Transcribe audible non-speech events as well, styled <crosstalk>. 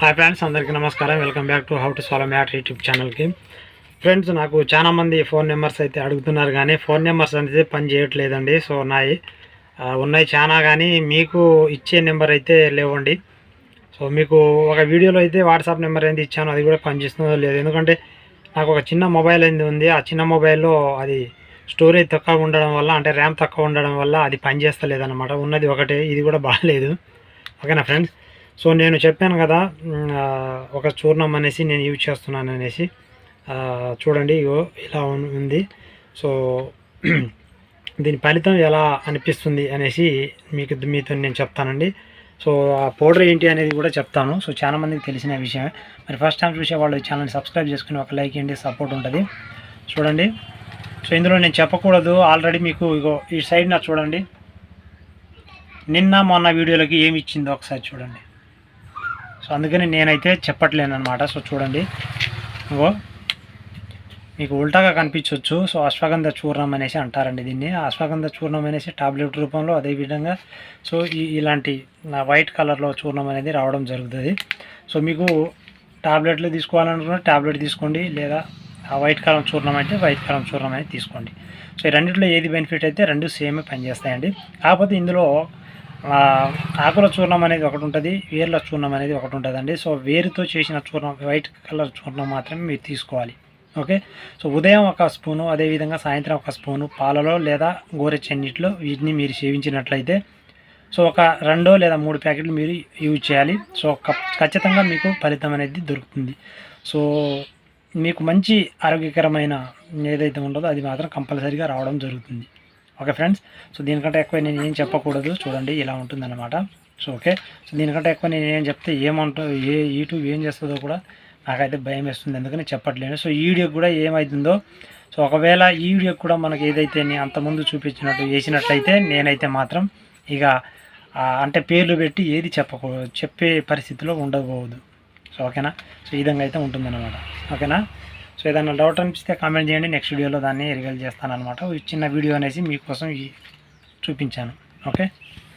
Hi friends అందరికీ నమస్కారం. Welcome back to how to solve matter YouTube ఛానల్కి friends నాకు చాలా మంది ఫోన్ నెంబర్స్ అయితే అడుగుతున్నారు కానీ ఫోన్ నెంబర్స్ అనేది పని చేయట్లేదండి. సో ఉన్నాయి ఉన్నాయి చాలా కానీ మీకు ఇచ్చే నెంబర్ అయితే లేవండి. సో మీకు ఒక వీడియోలో అయితే వాట్సాప్ నెంబర్ ఏంది ఇచ్చాను. అది కూడా పనిచేస్తుందో లేదు. ఎందుకంటే నాకు ఒక చిన్న మొబైల్ ఏంది ఉంది. ఆ చిన్న మొబైల్లో అది స్టోరేజ్ తక్కువ ఉండడం వల్ల అంటే ర్యామ్ తక్కువ ఉండడం వల్ల అది పనిచేస్తలేదన్నమాట ఉన్నది ఒకటే. ఇది కూడా బాగాలేదు. ఓకేనా ఫ్రెండ్స్ సో నేను చెప్పాను కదా ఒక చూర్ణం అనేసి నేను యూజ్ చేస్తున్నాను అనేసి. చూడండి ఇగో ఇలా ఉంది. సో <clears throat> దీని ఫలితం ఎలా అనిపిస్తుంది అనేసి మీకు మీతో నేను చెప్తానండి. సో ఆ పౌడర్ ఏంటి అనేది కూడా చెప్తాను. సో చాలా మందికి తెలిసిన విషయమే. మరి ఫస్ట్ టైం చూసే వాళ్ళు ఛానల్ని సబ్స్క్రైబ్ చేసుకుని ఒక లైక్ ఇవ్వండి సపోర్ట్ ఉంటుంది. చూడండి. సో ఇందులో నేను చెప్పకూడదు. ఆల్రెడీ మీకు ఇగో ఈ సైడ్ నా చూడండి. నిన్న మొన్న వీడియోలకి ఏమి ఇచ్చిందో ఒకసారి చూడండి. సో అందుకని నేనైతే చెప్పట్లేను అనమాట సో చూడండి. ఇగో మీకు ఉల్టాగా కనిపించవచ్చు సో అశ్వగంధ చూర్ణం అనేసి అంటారండి దీన్ని. అశ్వగంధ చూర్ణం అనేసి టాబ్లెట్ రూపంలో అదేవిధంగా సో ఈ ఇలాంటి వైట్ కలర్లో చూర్ణం అనేది రావడం జరుగుతుంది. సో మీకు టాబ్లెట్లు తీసుకోవాలనుకున్న టాబ్లెట్ తీసుకోండి. లేదా ఆ వైట్ కలర్ చూర్ణం అయితే వైట్ కలర్ చూర్ణం అనేది తీసుకోండి. సో ఈ రెండిట్లో ఏది బెనిఫిట్ అయితే రెండు సేమే పనిచేస్తాయండి. కాకపోతే ఇందులో ఆకుల చూర్ణం అనేది ఒకటి ఉంటుంది వేర్ల చూర్ణం అనేది ఒకటి ఉంటుందండి. సో వేరుతో చేసిన చూర్ణం వైట్ కలర్ చూర్ణం మాత్రమే మీరు తీసుకోవాలి. ఓకే? సో ఉదయం ఒక స్పూను అదేవిధంగా సాయంత్రం ఒక స్పూను పాలలో లేదా గోరెచ్చన్నిటిలో వీటిని మీరు సేవించినట్లయితే సో ఒక రెండో లేదా మూడు ప్యాకెట్లు మీరు యూజ్ చేయాలి. సో కప్- ఖచ్చితంగా మీకు ఫలితం అనేది దొరుకుతుంది. సో మీకు మంచి ఆరోగ్యకరమైన ఏదైతే ఉంటుందో అది మాత్రం కంపల్సరీగా రావడం జరుగుతుంది. Okay friends. సో దీనికంటే ఎక్కువ నేను ఏం చెప్పకూడదు. చూడండి ఇలా ఉంటుందన్నమాట. So okay. సో దీనికంటే ఎక్కువ నేను ఏం చెప్తే ఏమంటో ఏ యూట్యూబ్ ఏం చేస్తుందో కూడా నాకైతే భయం వేస్తుంది. ఎందుకని చెప్పట్లేను సో ఈ వీడియోకి కూడా ఏమవుతుందో సో ఒకవేళ ఈ వీడియోకి కూడా మనకి ఏదైతే నే- అంతకుముందు చూపించినట్టు వేసినట్లయితే నేనైతే మాత్రం ఇక అంటే పేర్లు పెట్టి ఏది చెప్పకూడదు చెప్పే పరిస్థితిలో ఉండబోదు. సో ఓకేనా? సో ఈ విధంగా అయితే ఉంటుందన్నమాట. ఓకేనా? సో ఏదైనా డౌట్ అనిపిస్తే కామెంట్ చేయండి. నెక్స్ట్ వీడియోలో దాన్ని రివీల్ చేస్తాను అనమాట చిన్న వీడియో అనేసి మీకోసం ఈ చూపించాను. ఓకే